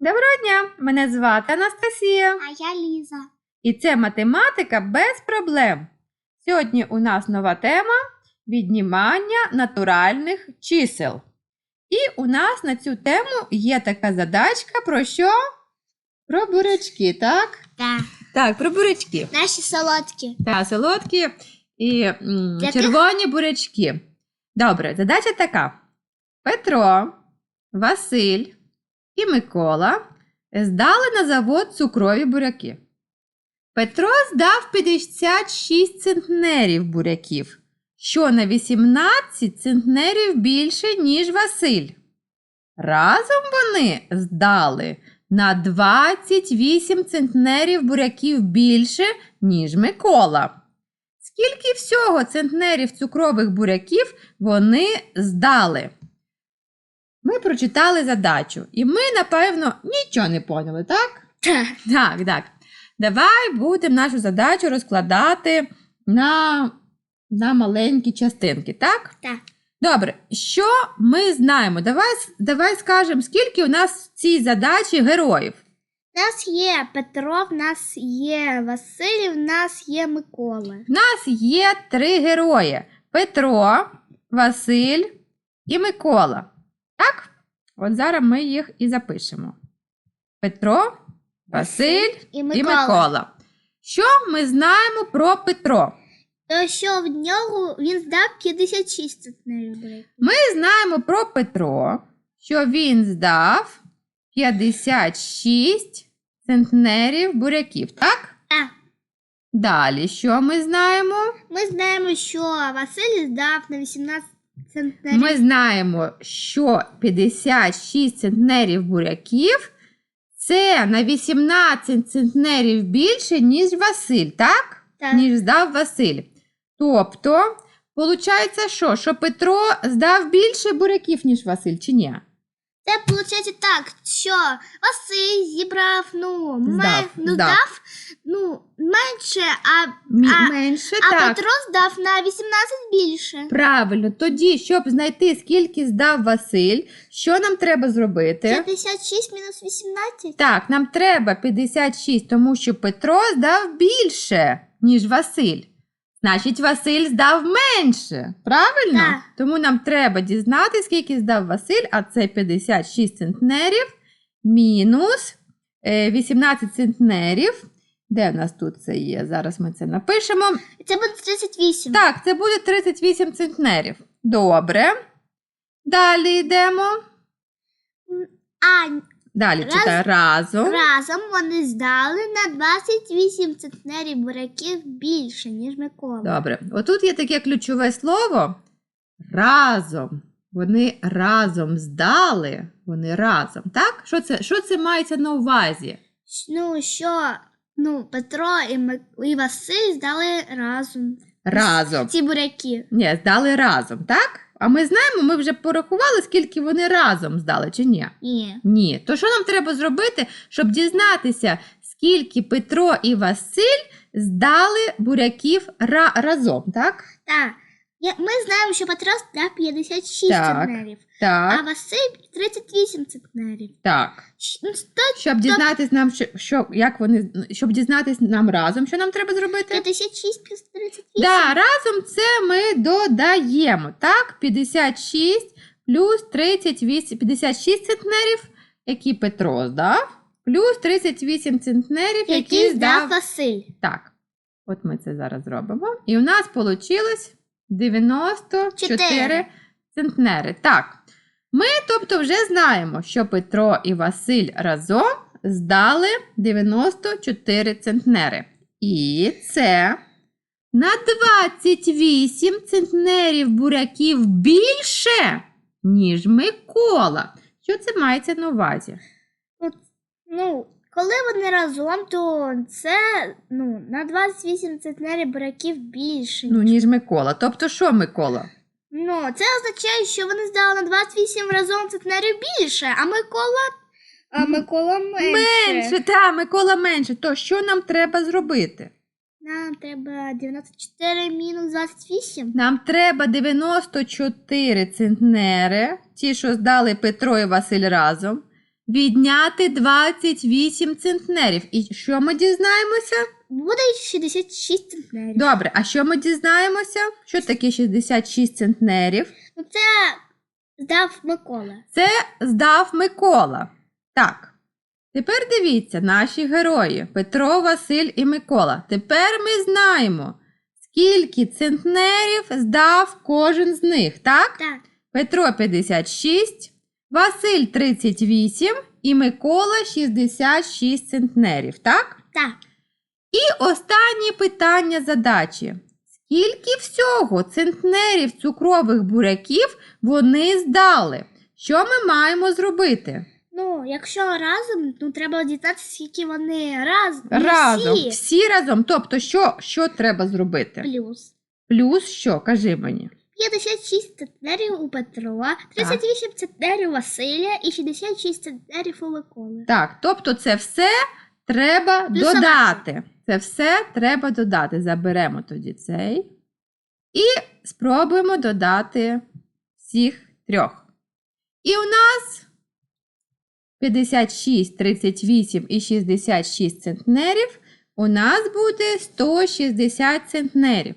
Доброго дня! Мене звати Анастасія. А я Ліза. І це математика без проблем. Сьогодні у нас нова тема віднімання натуральних чисел. І у нас на цю тему є така задачка про що? Про бурячки, так? Так. Так, про бурячки. Наші солодкі. Та солодкі і м, Яких? червоні бурячки. Добре, задача така: Петро, Василь і Микола здали на завод цукрові буряки. Петро здав 56 центнерів буряків, що на 18 центнерів більше, ніж Василь. Разом вони здали на 28 центнерів буряків більше, ніж Микола. Скільки всього центнерів цукрових буряків вони здали? Ми прочитали задачу, і ми, напевно, нічого не поняли, так? Так. Так. Давай будемо нашу задачу розкладати на, на маленькі частинки, так? Так. Добре, що ми знаємо? Давай, давай скажемо, скільки у нас в цій задачі героїв. У нас є Петро, в нас є Василь, в нас є Микола. В нас є три герої: Петро, Василь і Микола. Так? От зараз ми їх і запишемо. Петро, Василь і і Микола. Микола. Що ми знаємо про Петро? То що в нього він здав 56 центнерів. Ми знаємо про Петро, що він здав 56 центнерів буряків, так? Так. Далі, що ми знаємо? Ми знаємо, що Василь здав на 18 центнерів. Ми знаємо, що 56 центнерів буряків це на 18 центнерів більше, ніж Василь, так? Так. Ніж здав Василь. Тобто, виходить, що? Що Петро здав більше буряків, ніж Василь, чи ні? Це виходить так, що Василь зібрав, ну, ме- Здав, ну, здав. здав, ну, менше, а, Мі- А- менше, а так. Петро здав на 18 більше. Правильно, тоді, щоб знайти, скільки здав Василь, що нам треба зробити? 56 мінус 18. Так, нам треба 56, тому що Петро здав більше, ніж Василь. Значить, Василь здав менше. Правильно? Так. Тому нам треба дізнати, скільки здав Василь, а це 56 центнерів мінус е, 18 центнерів. Де в нас тут це є? Зараз ми це напишемо. Це буде 38. Так, це буде 38 центнерів. Добре. Далі йдемо. А Далі Раз- читаю разом. разом вони здали на 28 центнерів буряків більше, ніж Микола. Добре. Отут є таке ключове слово разом. Вони разом здали. Вони разом. Так? Що це, що це мається на увазі? Ну, що ну, Петро і, Мик... і Василь здали разом Разом. ці буряки. Ні, здали разом, так? А ми знаємо, ми вже порахували, скільки вони разом здали, чи ні? Ні. Ні. То що нам треба зробити, щоб дізнатися, скільки Петро і Василь здали буряків ра- разом, так? Так. Я- Ми знаємо, що Петро здав 56 Так. центнерів, а Василь 38 центнерів. так. Щ- ну, сто- Щоб дізнатись нам, що, що як вони, щоб дізнатись нам разом, що нам треба зробити? 56 плюс 38. Да, разом це ми додаємо. Так, 56 плюс 38, 56 центнерів, які Петро здав, плюс 38 центнерів, які, Який здав здав. Василь. Так, от ми це зараз зробимо. І у нас вийшло 94 центнери. Так, ми, тобто, вже знаємо, що Петро і Василь разом здали 94 центнери. І це на 28 центнерів буряків більше, ніж Микола. Що це мається на увазі? Ну, коли вони разом, то це ну, на 28 центнерів буряків більше. Ну, ніж Микола. Тобто, що Микола? Ну, це означає, що вони здали на 28 разом центнерів більше, а Микола. А Микола менше. Менше, та, Микола менше. То що нам треба зробити? Нам треба 94 мінус 28. Нам треба 94 центнери, ті, що здали Петро і Василь разом, відняти 28 центнерів. І що ми дізнаємося? Буде 66 центнерів. Добре, а що ми дізнаємося? Що таке 66 центнерів? Ну, це здав Микола. Це здав Микола. Так. Тепер дивіться, наші герої Петро, Василь і Микола. Тепер ми знаємо, скільки центнерів здав кожен з них, так? Так. Петро 56, Василь 38 і Микола 66 центнерів, так? Так. І останнє питання задачі. Скільки всього центнерів цукрових буряків вони здали? Що ми маємо зробити? Ну, якщо разом, ну треба дізнатися, скільки вони раз, не разом. всі. Всі разом. Тобто, що, що треба зробити? Плюс. Плюс що? Кажи мені. 56 центнерів у Петра, 38 центнерів Василя і 66 центнерів у Миколи. Так, тобто це все треба Плюсувати. додати. Це все треба додати. Заберемо тоді цей. І спробуємо додати всіх трьох. І у нас 56, 38 і 66 центнерів. У нас буде 160 центнерів.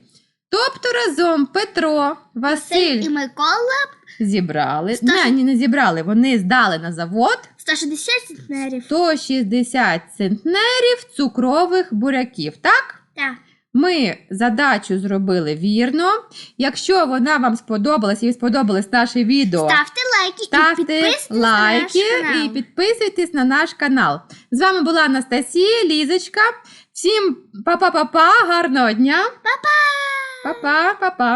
Тобто разом Петро, Василь І Микола зібрали. Сто- Не, ні, не зібрали. Вони здали на завод 160 центнерів. 160 центнерів цукрових буряків. Так? Так. Ми задачу зробили вірно. Якщо вона вам сподобалась і сподобалось наше відео, Ставте лайки і ставте підписуйтесь лайки на наш канал. і підписуйтесь на наш канал. З вами була Анастасія, Лізочка. Всім па-па-па-па, гарного дня! Па-па! Па-па, па-па!